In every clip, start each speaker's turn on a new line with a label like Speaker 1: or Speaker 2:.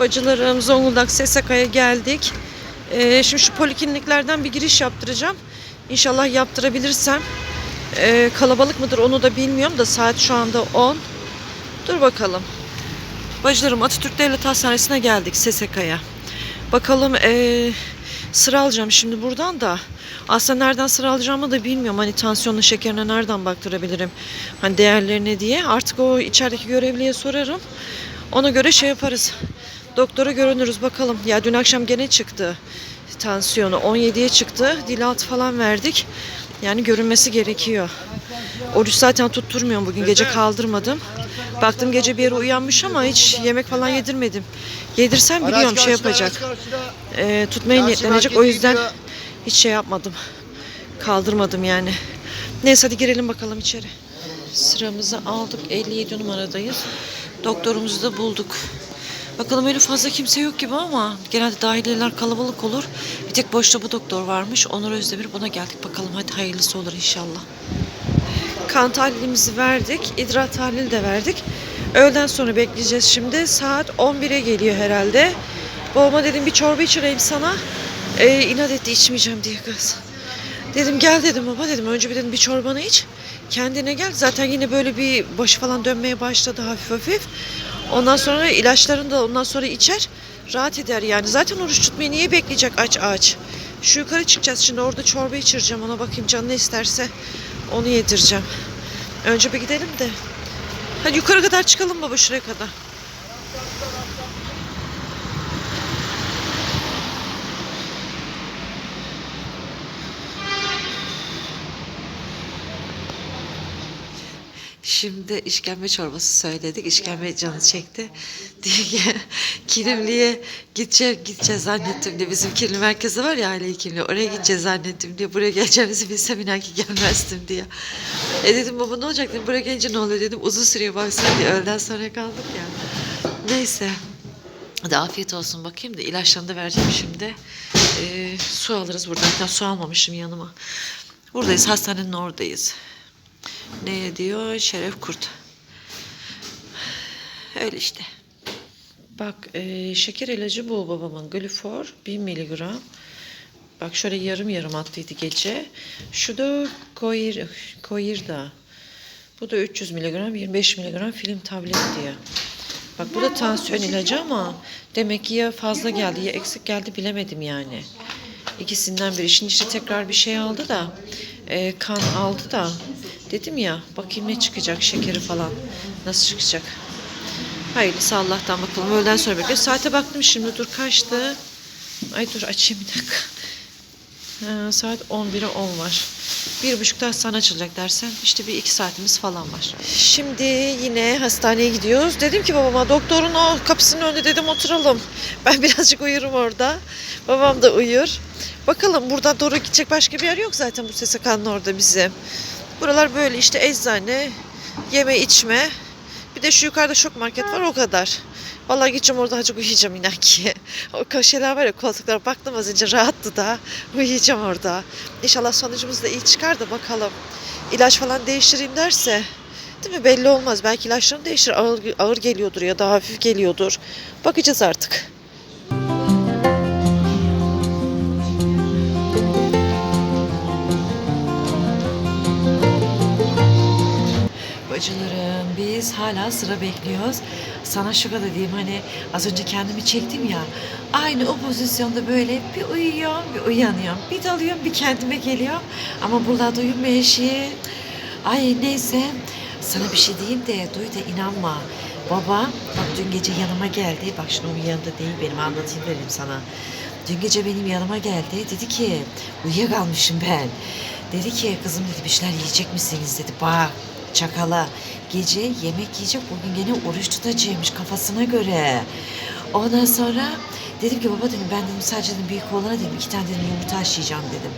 Speaker 1: Bacılarım Zonguldak SSK'ya geldik. Ee, şimdi şu polikliniklerden bir giriş yaptıracağım. İnşallah yaptırabilirsem. Ee, kalabalık mıdır onu da bilmiyorum da saat şu anda 10. Dur bakalım. Bacılarım Atatürk Devlet Hastanesi'ne geldik SSK'ya. Bakalım ee, sıra alacağım şimdi buradan da. Aslında nereden sıra alacağımı da bilmiyorum. Hani tansiyonlu şekerine nereden baktırabilirim? Hani değerlerine diye. Artık o içerideki görevliye sorarım. Ona göre şey yaparız. Doktora görünürüz bakalım. Ya dün akşam gene çıktı tansiyonu. 17'ye çıktı. Dilatı falan verdik. Yani görünmesi gerekiyor. Oruç zaten tutturmuyorum bugün. Gece kaldırmadım. Baktım gece bir yere uyanmış ama hiç yemek falan yedirmedim. Yedirsem biliyorum şey yapacak. Ee, tutmaya niyetlenecek. O yüzden hiç şey yapmadım. Kaldırmadım yani. Neyse hadi girelim bakalım içeri. Sıramızı aldık. 57 numaradayız. Doktorumuzu da bulduk. Bakalım öyle fazla kimse yok gibi ama genelde dahiliyeler kalabalık olur. Bir tek boşta bu doktor varmış. Onur Özdemir buna geldik. Bakalım hadi hayırlısı olur inşallah. Kan tahlilimizi verdik. İdrar tahlili de verdik. Öğleden sonra bekleyeceğiz şimdi. Saat 11'e geliyor herhalde. Babama dedim bir çorba içireyim sana. Ee, inat etti içmeyeceğim diye kız. Dedim gel dedim baba dedim. Önce bir dedim bir çorbanı iç. Kendine gel. Zaten yine böyle bir başı falan dönmeye başladı hafif hafif. Ondan sonra ilaçlarını da ondan sonra içer. Rahat eder yani. Zaten oruç tutmayı niye bekleyecek aç aç. Şu yukarı çıkacağız şimdi orada çorba içireceğim ona bakayım canı ne isterse onu yedireceğim. Önce bir gidelim de. Hadi yukarı kadar çıkalım baba şuraya kadar. Şimdi işkembe çorbası söyledik. İşkembe canı çekti. Diye ki Kilimli'ye gideceğiz, gideceğiz zannettim diye. Bizim kilim merkezi var ya aile hekimliği. Oraya gideceğiz zannettim diye. Buraya geleceğimizi bilsem inan ki gelmezdim diye. E dedim baba ne olacak dedim. Buraya gelince ne oluyor dedim. Uzun sürüyor baksana diye. Öğleden sonra kaldık ya. Neyse. Hadi afiyet olsun bakayım da ilaçlarını da vereceğim şimdi. Ee, su alırız buradan. Hatta su almamışım yanıma. Buradayız. Hastanenin oradayız. Ne diyor? Şeref Kurt. Öyle işte. Bak e, şeker ilacı bu babamın. Glifor 1000 miligram. Bak şöyle yarım yarım attıydı gece. Şu da koyir, koyirda. Bu da 300 miligram 25 miligram film tablet diye. Bak bu da tansiyon ilacı ama demek ki ya fazla geldi ya eksik geldi bilemedim yani. İkisinden biri. Şimdi işte tekrar bir şey aldı da e, kan aldı da dedim ya bakayım ne çıkacak şekeri falan nasıl çıkacak. Hayırlısı Allah'tan bakalım. Öğleden sonra bekliyoruz. Saate baktım şimdi dur kaçtı. Ay dur açayım bir dakika. Ha, saat 11'e 10 var. Bir buçukta hastane açılacak dersen işte bir iki saatimiz falan var. Şimdi yine hastaneye gidiyoruz. Dedim ki babama doktorun o kapısının önünde dedim oturalım. Ben birazcık uyurum orada. Babam da uyur. Bakalım buradan doğru gidecek başka bir yer yok zaten bu SSK'nın orada bizim. Buralar böyle işte eczane, yeme içme. Bir de şu yukarıda şok market var o kadar. Vallahi gideceğim orada azıcık uyuyacağım inan ki. O köşeler var ya koltuklara baktım az önce rahattı da. Uyuyacağım orada. İnşallah sonucumuz da iyi çıkar da bakalım. İlaç falan değiştireyim derse. Değil mi? Belli olmaz. Belki ilaçlarını değiştir. Ağır, ağır geliyordur ya da hafif geliyordur. Bakacağız artık. Bacılarım biz hala sıra bekliyoruz. Sana şu kadar diyeyim hani az önce kendimi çektim ya. Aynı o pozisyonda böyle bir uyuyorum bir uyanıyorum. Bir dalıyorum bir kendime geliyorum. Ama burada uyuma eşiği. Ay neyse sana bir şey diyeyim de duy da inanma. Baba bak dün gece yanıma geldi. Bak şimdi onun yanında değil benim anlatayım vereyim sana. Dün gece benim yanıma geldi. Dedi ki uyuyakalmışım ben. Dedi ki kızım dedi bir şeyler yiyecek misiniz dedi. Bak çakala. Gece yemek yiyecek bugün gene oruç tutacakmış kafasına göre. Ondan sonra dedim ki baba dedim ben dedim sadece dedim büyük oğlana dedim iki tane dedim yumurta haşlayacağım dedim.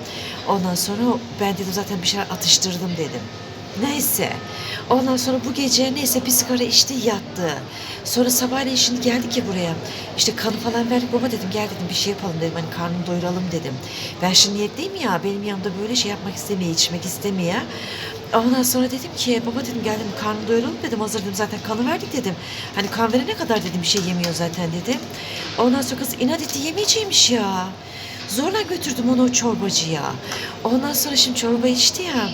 Speaker 1: Ondan sonra ben dedim zaten bir şeyler atıştırdım dedim. Neyse. Ondan sonra bu gece neyse bir sigara içti yattı. Sonra sabahleyin şimdi geldik ya buraya. İşte kanı falan verdik. Baba dedim gel dedim bir şey yapalım dedim. Hani karnını doyuralım dedim. Ben şimdi niyetliyim ya. Benim yanımda böyle şey yapmak istemeye, içmek istemeye.
Speaker 2: Ondan sonra dedim ki baba dedim geldim karnı doyuralım dedim hazır dedim zaten kanı verdik dedim. Hani kan verene kadar dedim bir şey yemiyor zaten dedim. Ondan sonra kız inat etti yemeyeceğimiş ya. Zorla götürdüm onu o çorbacıya. Ondan sonra şimdi çorba içti ya.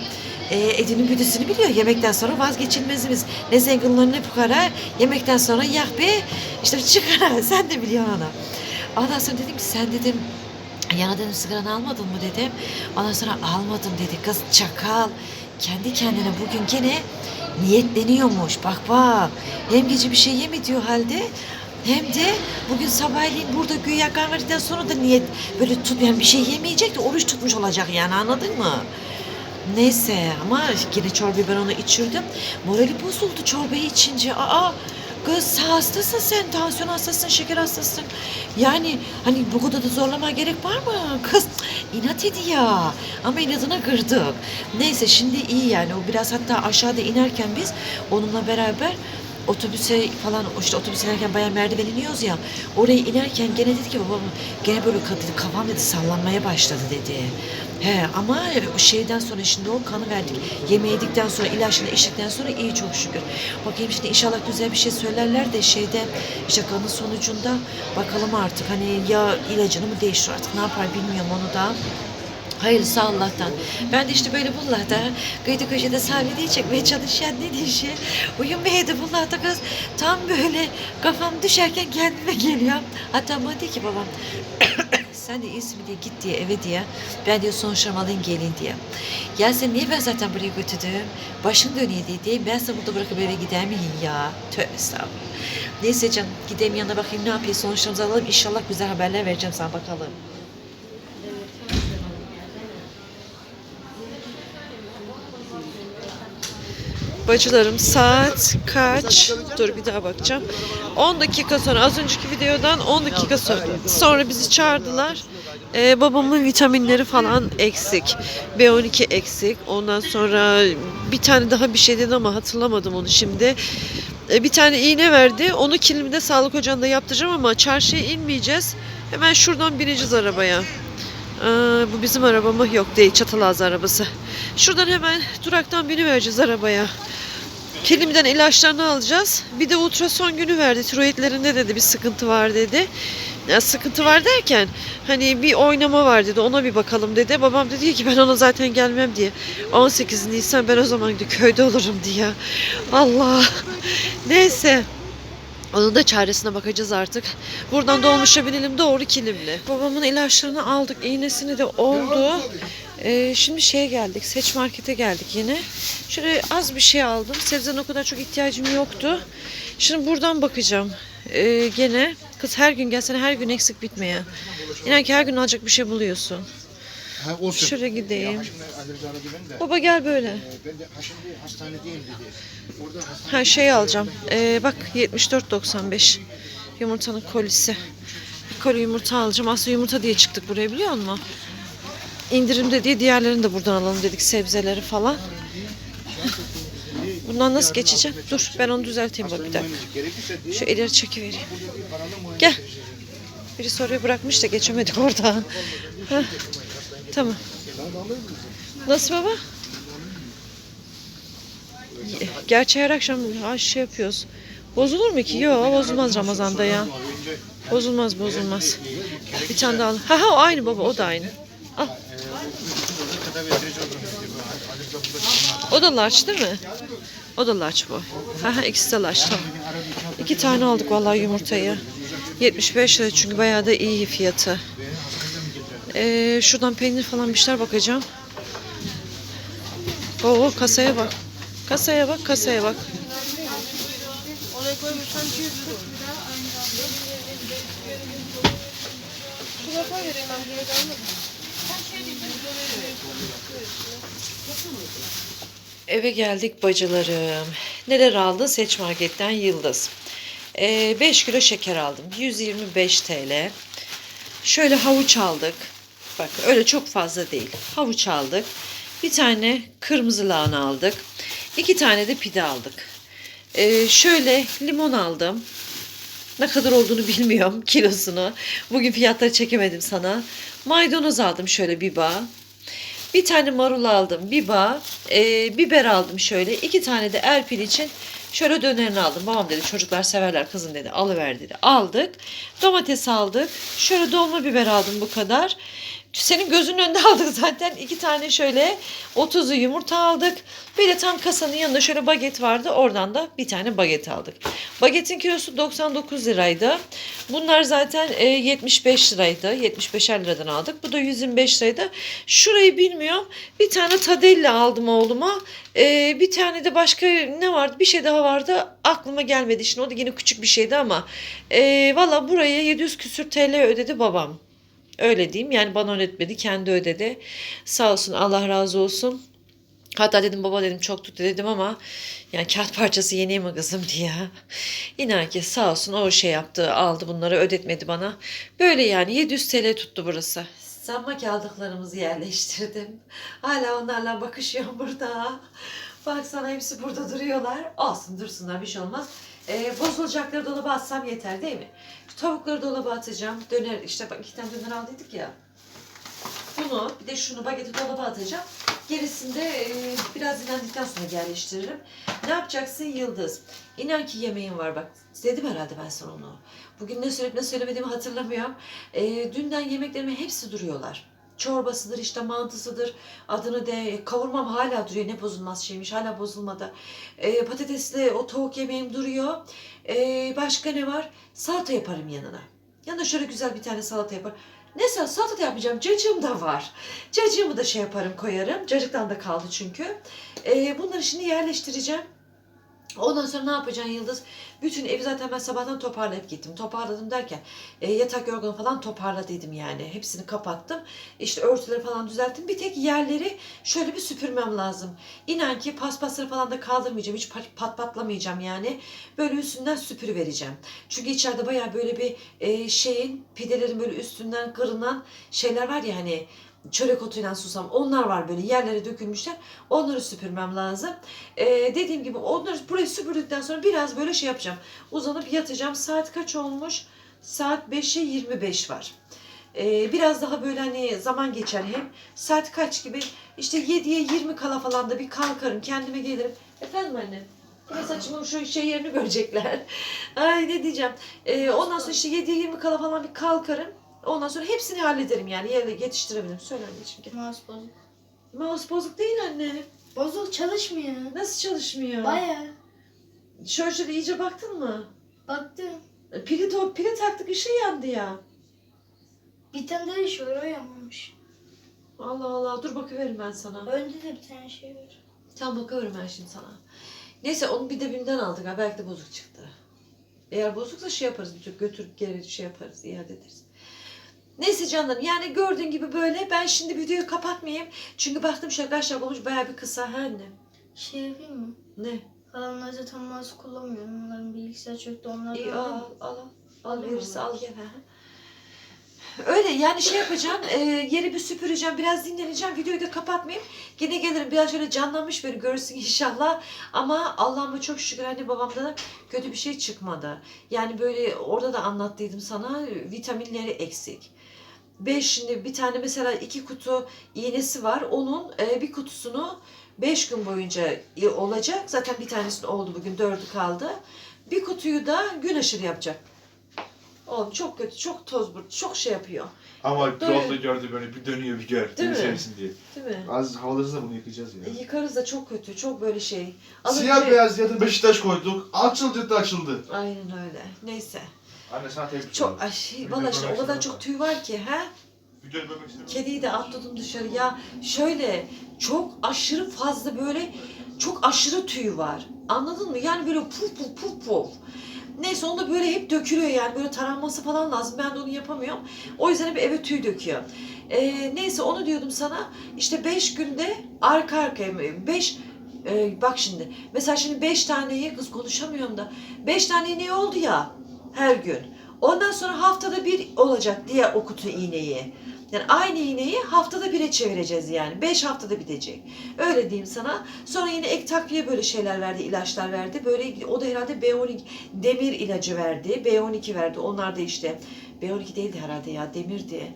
Speaker 2: E, Edin'in büdüsünü biliyor. Yemekten sonra vazgeçilmezimiz. Ne zenginler ne fukara. Yemekten sonra yak be. işte çıkara. Sen de biliyorsun onu. Ondan sonra dedim ki sen dedim Yana dedim sigaranı almadın mı dedim. Ondan sonra almadım dedi. Kız çakal. Kendi kendine bugün gene niyetleniyormuş. Bak bak. Hem gece bir şey yeme diyor halde. Hem de bugün sabahleyin burada güya kahvaltıdan sonra da niyet böyle tut yani bir şey yemeyecek de oruç tutmuş olacak yani anladın mı? Neyse ama yine çorbayı ben ona içirdim. Morali bozuldu çorbayı içince. Aa kız hastasın sen, tansiyon hastasın, şeker hastasın. Yani hani bu kadar da zorlama gerek var mı? Kız inat ediyor ya. Ama inadına kırdık. Neyse şimdi iyi yani. O biraz hatta aşağıda inerken biz onunla beraber otobüse falan işte otobüs inerken bayağı merdiven iniyoruz ya. Oraya inerken gene dedi ki babam gene böyle ka- kafam dedi sallanmaya başladı dedi. He ama şeyden sonra şimdi o kanı verdik. Yemeği yedikten sonra ilaçını içtikten sonra iyi çok şükür. Bakayım şimdi inşallah güzel bir şey söylerler de şeyde işte kanın sonucunda bakalım artık hani ya ilacını mı değiştir artık ne yapar bilmiyorum onu da. Hayırlısı Allah'tan. Ben de işte böyle bunlarda kıyıda köşede sahnede çekmeye çalışan ne dişi. Uyumayaydı bunlarda kız. Tam böyle kafam düşerken kendime geliyor. Hatta bana dedi ki babam sen de iyisin diye git diye eve diye. Ben diyor sonuçlarımı alayım gelin diye. Ya sen niye ben zaten buraya götürdüm? Başın dönüyor diye. Ben sana burada bırakıp eve gider miyim ya? Tövbe estağfurullah. Neyse canım gideyim yanına bakayım ne yapıyor sonuçlarımızı alalım. İnşallah güzel haberler vereceğim sana bakalım.
Speaker 1: Bacılarım saat kaç? Dur bir daha bakacağım. 10 dakika sonra az önceki videodan 10 dakika sonra, sonra bizi çağırdılar. Ee, babamın vitaminleri falan eksik. B12 eksik. Ondan sonra bir tane daha bir şey dedi ama hatırlamadım onu şimdi. Ee, bir tane iğne verdi. Onu kilimde sağlık ocağında yaptıracağım ama çarşıya inmeyeceğiz. Hemen şuradan bineceğiz arabaya. Aa, bu bizim araba mı? Yok değil Çatalazı arabası. Şuradan hemen duraktan binivereceğiz arabaya. Kelimden ilaçlarını alacağız. Bir de ultrason günü verdi. Tiroidlerinde dedi bir sıkıntı var dedi. Ya sıkıntı var derken hani bir oynama var dedi. Ona bir bakalım dedi. Babam dedi ki ben ona zaten gelmem diye. 18 Nisan ben o zaman köyde olurum diye. Allah. Neyse. Onun da çaresine bakacağız artık. Buradan dolmuşa binelim doğru Kilimli. Babamın ilaçlarını aldık. iğnesini de oldu. Ee, şimdi şeye geldik. Seç markete geldik yine. Şöyle az bir şey aldım. Sebzeden o kadar çok ihtiyacım yoktu. Şimdi buradan bakacağım. Ee, gene kız her gün gelsene her gün eksik bitmeye. İnan ki her gün alacak bir şey buluyorsun.
Speaker 3: Ha, olsun.
Speaker 1: Şöyle gideyim.
Speaker 3: Ya şimdi Ali Rıza aradı beni de.
Speaker 1: Baba gel böyle.
Speaker 3: Ee, Ben de ha şimdi hastanedeyim dedi. Orada hastane
Speaker 1: Ha şey alacağım. Ee, bak 74.95 yumurtanın kolisi. Bir koli yumurta alacağım. Aslında yumurta diye çıktık buraya biliyor musun? İndirimde diye diğerlerini de buradan alalım dedik sebzeleri falan. Bundan nasıl geçeceğim? Dur ben onu düzelteyim bak bir dakika.
Speaker 3: gerekirse diye
Speaker 1: Şu ileri çekivereyim.
Speaker 3: paralı muayene
Speaker 1: Gel. Biri soruyu bırakmış da geçemedik oradan. Heh. Tamam. Nasıl baba? Gerçi her akşam ha, şey yapıyoruz. Bozulur mu ki? Yok bozulmaz Ramazan'da ya. Bozulmaz bozulmaz. Bir tane daha al. Ha ha o aynı baba o da aynı. Al. O da large değil mi? O da large bu. Ha ha ikisi de large tamam. İki tane aldık vallahi yumurtayı. 75 lira çünkü bayağı da iyi fiyatı. Ee, şuradan peynir falan bir şeyler bakacağım. Oo kasaya bak. Kasaya bak, kasaya bak. Eve geldik bacılarım. Neler aldın? Seç Market'ten Yıldız. 5 kilo şeker aldım. 125 TL. Şöyle havuç aldık. Bak öyle çok fazla değil. Havuç aldık. Bir tane kırmızı lahana aldık. İki tane de pide aldık. Ee, şöyle limon aldım. Ne kadar olduğunu bilmiyorum kilosunu. Bugün fiyatları çekemedim sana. Maydanoz aldım şöyle bir bağ. Bir tane marul aldım. Bir bağ. e, biber aldım şöyle. iki tane de erpil için şöyle dönerini aldım. Babam dedi çocuklar severler kızım dedi. Alıver dedi. Aldık. Domates aldık. Şöyle dolma biber aldım bu kadar. Senin gözünün önünde aldık zaten. iki tane şöyle 30'lu yumurta aldık. Bir de tam kasanın yanında şöyle baget vardı. Oradan da bir tane baget aldık. Bagetin kilosu 99 liraydı. Bunlar zaten e, 75 liraydı. 75'er liradan aldık. Bu da 125 liraydı. Şurayı bilmiyorum. Bir tane tadella aldım oğluma. E, bir tane de başka ne vardı? Bir şey daha vardı. Aklıma gelmedi. Şimdi o da yine küçük bir şeydi ama. E, Valla buraya 700 küsür TL ödedi babam. Öyle diyeyim. Yani bana ödetmedi. Kendi ödedi. Sağ olsun Allah razı olsun. Hatta dedim baba dedim çok tuttu dedim ama yani kağıt parçası yeneyim mi kızım diye. İnan ki sağ olsun o şey yaptı aldı bunları ödetmedi bana. Böyle yani 700 TL tuttu burası. Sanma ki aldıklarımızı yerleştirdim. Hala onlarla bakışıyorum burada. Baksana hepsi burada duruyorlar. Olsun dursunlar bir şey olmaz. Ee, bozulacakları dolaba atsam yeter değil mi? Tavukları dolaba atacağım. Döner işte bak iki tane döner aldıydık ya. Bunu bir de şunu bageti dolaba atacağım. Gerisinde e, biraz dinlendikten sonra yerleştiririm. Ne yapacaksın Yıldız? İnan ki yemeğin var bak. Dedim herhalde ben sana onu. Bugün ne söyleyip ne söylemediğimi hatırlamıyorum. E, dünden yemeklerimin hepsi duruyorlar. Çorbasıdır işte mantısıdır. Adını de kavurmam hala duruyor. Ne bozulmaz şeymiş hala bozulmadı. E, patatesli o tavuk yemeğim duruyor. E, başka ne var? Salata yaparım yanına. Yanına şöyle güzel bir tane salata yaparım. Neyse salata da yapacağım. Cacığım da var. Cacığımı da şey yaparım koyarım. Cacıktan da kaldı çünkü. Ee, bunları şimdi yerleştireceğim. Ondan sonra ne yapacaksın Yıldız? Bütün evi zaten ben sabahtan toparlayıp gittim. Toparladım derken e, yatak yorganı falan toparladıydım yani. Hepsini kapattım. İşte örtüleri falan düzelttim. Bir tek yerleri şöyle bir süpürmem lazım. İnan ki paspasları falan da kaldırmayacağım. Hiç pat pat patlamayacağım yani. Böyle üstünden süpürü vereceğim. Çünkü içeride bayağı böyle bir e, şeyin pidelerin böyle üstünden kırılan şeyler var ya hani çörek otuyla susam onlar var böyle yerlere dökülmüşler. Onları süpürmem lazım. Ee, dediğim gibi onları burayı süpürdükten sonra biraz böyle şey yapacağım. Uzanıp yatacağım. Saat kaç olmuş? Saat 5'e 25 var. Ee, biraz daha böyle hani zaman geçer hem. Saat kaç gibi? İşte 7'ye 20 kala falan da bir kalkarım. Kendime gelirim. Efendim anne? Yine saçımın şu şey yerini görecekler. Ay ne diyeceğim. Ee, ondan sonra işte 7'ye 20 kala falan bir kalkarım. Ondan sonra hepsini hallederim yani yerine yetiştirebilirim. Söyle anneciğim gel.
Speaker 4: Mouse bozuk.
Speaker 1: Mouse bozuk değil anne.
Speaker 4: Bozuk çalışmıyor.
Speaker 1: Nasıl çalışmıyor?
Speaker 4: Baya.
Speaker 1: Şöyle şöyle iyice baktın mı?
Speaker 4: Baktım.
Speaker 1: E, Pili, to pili taktık ışığı yandı ya.
Speaker 4: Bir tane de şu o yanmamış.
Speaker 1: Allah Allah dur bakıverim ben sana.
Speaker 4: Önde de bir tane şey var.
Speaker 1: Tamam bakıverim ben şimdi sana. Neyse onu bir de BİM'den aldık ha belki de bozuk çıktı. Eğer bozuksa şey yaparız götürüp geri şey yaparız iade ederiz. Neyse canlarım yani gördüğün gibi böyle ben şimdi videoyu kapatmayayım. Çünkü baktım kaç dakika olmuş bayağı bir kısa ha anne.
Speaker 4: Şey yapayım mı?
Speaker 1: Ne?
Speaker 4: Kalanlar zaten mouse kullanmıyorum. Onların bilgisayar çöktü. Onlar
Speaker 1: İyi al al al. Verirse al gel. Öyle yani şey yapacağım, e, yeri bir süpüreceğim, biraz dinleneceğim, videoyu da kapatmayayım. Gene gelirim biraz şöyle canlanmış beni görürsün inşallah. Ama Allah'ıma çok şükür anne babamda da kötü bir şey çıkmadı. Yani böyle orada da anlattıydım sana vitaminleri eksik. Beş şimdi bir tane mesela iki kutu iğnesi var. Onun e, bir kutusunu beş gün boyunca olacak. Zaten bir tanesinin oldu bugün dördü kaldı. Bir kutuyu da gün aşırı yapacak. Oğlum çok kötü, çok toz bu, çok şey yapıyor.
Speaker 3: Ama yolda gördü böyle bir dönüyor bir gör.
Speaker 1: Değil mi?
Speaker 3: Temizlemesin diye.
Speaker 1: Değil mi?
Speaker 3: Az havalarız da bunu yıkayacağız ya.
Speaker 1: Yıkarız da çok kötü, çok böyle şey. Az
Speaker 3: Siyah beyaz yatın Beşiktaş koyduk. Açıldı da açıldı.
Speaker 1: Aynen öyle. Neyse.
Speaker 3: Anne sana tebrik
Speaker 1: Çok, ay şey, valla işte o kadar çok tüy var ki ha.
Speaker 3: Video bebek istedim.
Speaker 1: Kediyi de atladım dışarı. Ya şöyle çok aşırı fazla böyle çok aşırı tüy var. Anladın mı? Yani böyle puf puf puf puf. Neyse onda böyle hep dökülüyor yani böyle taranması falan lazım. Ben de onu yapamıyorum. O yüzden hep eve tüy döküyor. Ee, neyse onu diyordum sana. İşte 5 günde arka arkaya 5 bak şimdi mesela şimdi 5 taneyi kız konuşamıyorum da 5 tane iğne oldu ya her gün. Ondan sonra haftada bir olacak diye o kutu iğneyi. Yani aynı iğneyi haftada bire çevireceğiz yani. Beş haftada bitecek. Öyle diyeyim sana. Sonra yine ek takviye böyle şeyler verdi, ilaçlar verdi. Böyle o da herhalde B12 demir ilacı verdi. B12 verdi. Onlar da işte B12 değildi herhalde ya demirdi.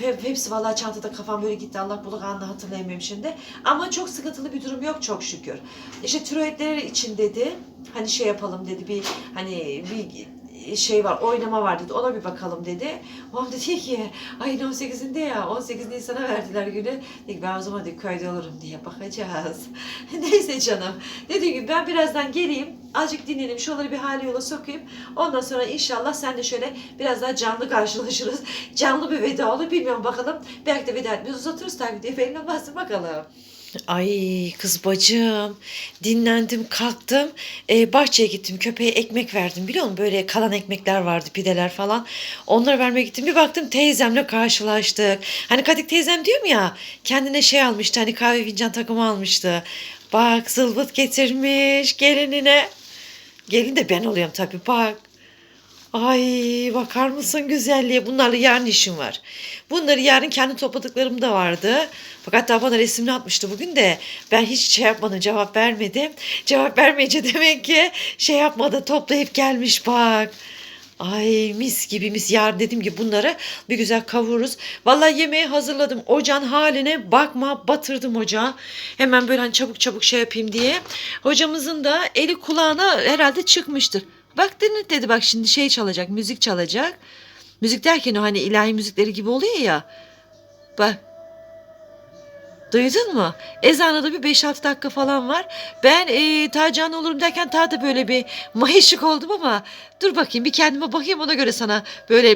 Speaker 1: Hep, hepsi vallahi çantada kafam böyle gitti. Allah buluk anla hatırlayamıyorum şimdi. Ama çok sıkıntılı bir durum yok çok şükür. İşte tiroidler için dedi. Hani şey yapalım dedi bir hani bir şey var oynama var dedi ona bir bakalım dedi. Babam dedi ki ayın 18'inde ya 18 Nisan'a verdiler günü. Dedi ben o zaman dedi, köyde olurum diye bakacağız. Neyse canım. Dediğim gibi ben birazdan geleyim. Azıcık dinleneyim. Şuraları bir hali yola sokayım. Ondan sonra inşallah sen de şöyle biraz daha canlı karşılaşırız. Canlı bir veda olur. Bilmiyorum bakalım. Belki de veda etmeyi uzatırız tabii diye. Belli olmaz bakalım.
Speaker 5: Ay kız bacım dinlendim kalktım. Ee, bahçeye gittim köpeğe ekmek verdim biliyor musun? Böyle kalan ekmekler vardı pideler falan. Onları vermeye gittim bir baktım teyzemle karşılaştık. Hani Kadik teyzem diyorum ya kendine şey almıştı hani kahve fincan takımı almıştı. Bak zılbıt getirmiş gelinine. Gelin de ben oluyorum tabii bak Ay bakar mısın güzelliğe? Bunlarla yarın işim var. Bunları yarın kendi topladıklarım da vardı. Fakat hatta bana resimini atmıştı bugün de ben hiç şey yapmadım cevap vermedim. Cevap vermeyince demek ki şey yapmadı toplayıp gelmiş bak. Ay mis gibi mis. Yarın dedim ki bunları bir güzel kavururuz. Vallahi yemeği hazırladım. Ocağın haline bakma batırdım ocağı. Hemen böyle hani çabuk çabuk şey yapayım diye. Hocamızın da eli kulağına herhalde çıkmıştır. Bak dedi, dedi bak şimdi şey çalacak müzik çalacak. Müzik derken o hani ilahi müzikleri gibi oluyor ya. Bak. Duydun mu? Ezana da bir 5-6 dakika falan var. Ben e, ta can olurum derken ta da böyle bir mayışık oldum ama dur bakayım bir kendime bakayım ona göre sana böyle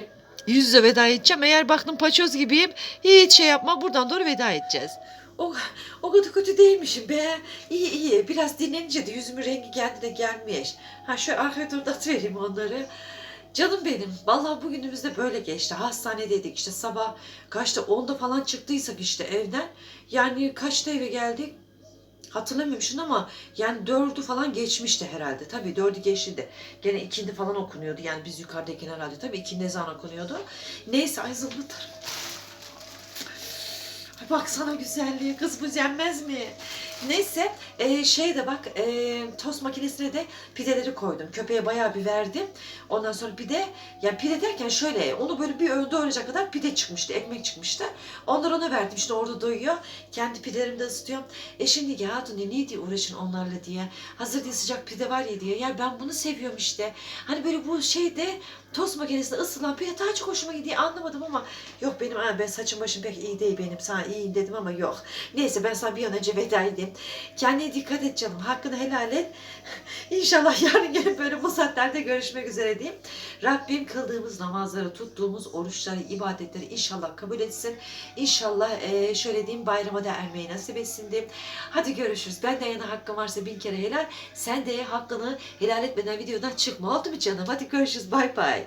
Speaker 5: yüz yüze veda edeceğim. Eğer baktım paçoz gibiyim hiç şey yapma buradan doğru veda edeceğiz.
Speaker 1: O, o kadar kötü değilmişim be. İyi iyi. Biraz dinlenince de yüzümün rengi kendine gelmiş. Ha şu arkaya doğru atıvereyim onları. Canım benim. Vallahi bugünümüz de böyle geçti. Hastanedeydik işte sabah kaçta 10'da falan çıktıysak işte evden. Yani kaçta eve geldik? Hatırlamıyorum şunu ama yani dördü falan geçmişti herhalde. Tabii dördü geçti de. Gene ikindi falan okunuyordu. Yani biz yukarıdayken herhalde. Tabii ikindi ezan okunuyordu. Neyse ay zımbıtır. Ay Bak sana güzelliğe kız bu yenmez mi? Neyse e, şey de bak e, tost makinesine de pideleri koydum. Köpeğe bayağı bir verdim. Ondan sonra pide yani pide derken şöyle onu böyle bir önde öğrenecek kadar pide çıkmıştı. Ekmek çıkmıştı. Onları ona verdim işte orada doyuyor. Kendi pidelerimi de ısıtıyorum. E şimdi ya Hatun niye diye uğraşın onlarla diye. Hazır diye sıcak pide var ya diye. Ya ben bunu seviyorum işte. Hani böyle bu şeyde tost makinesinde ısılan pide daha çok hoşuma gidiyor anlamadım ama yok benim ben saçım başım pek iyi değil benim sana iyiyim dedim ama yok. Neyse ben sana bir an önce veda edeyim. Kendine dikkat et canım. Hakkını helal et. İnşallah yarın gelip böyle bu saatlerde görüşmek üzere diyeyim. Rabbim kıldığımız namazları, tuttuğumuz oruçları, ibadetleri inşallah kabul etsin. İnşallah eee, şöyle diyeyim bayrama da ermeyi nasip etsin diyeyim. Hadi görüşürüz. Ben de yana hakkım varsa bin kere helal. Sen de hakkını helal etmeden videodan çıkma. Oldu mu canım? Hadi görüşürüz. Bay bay.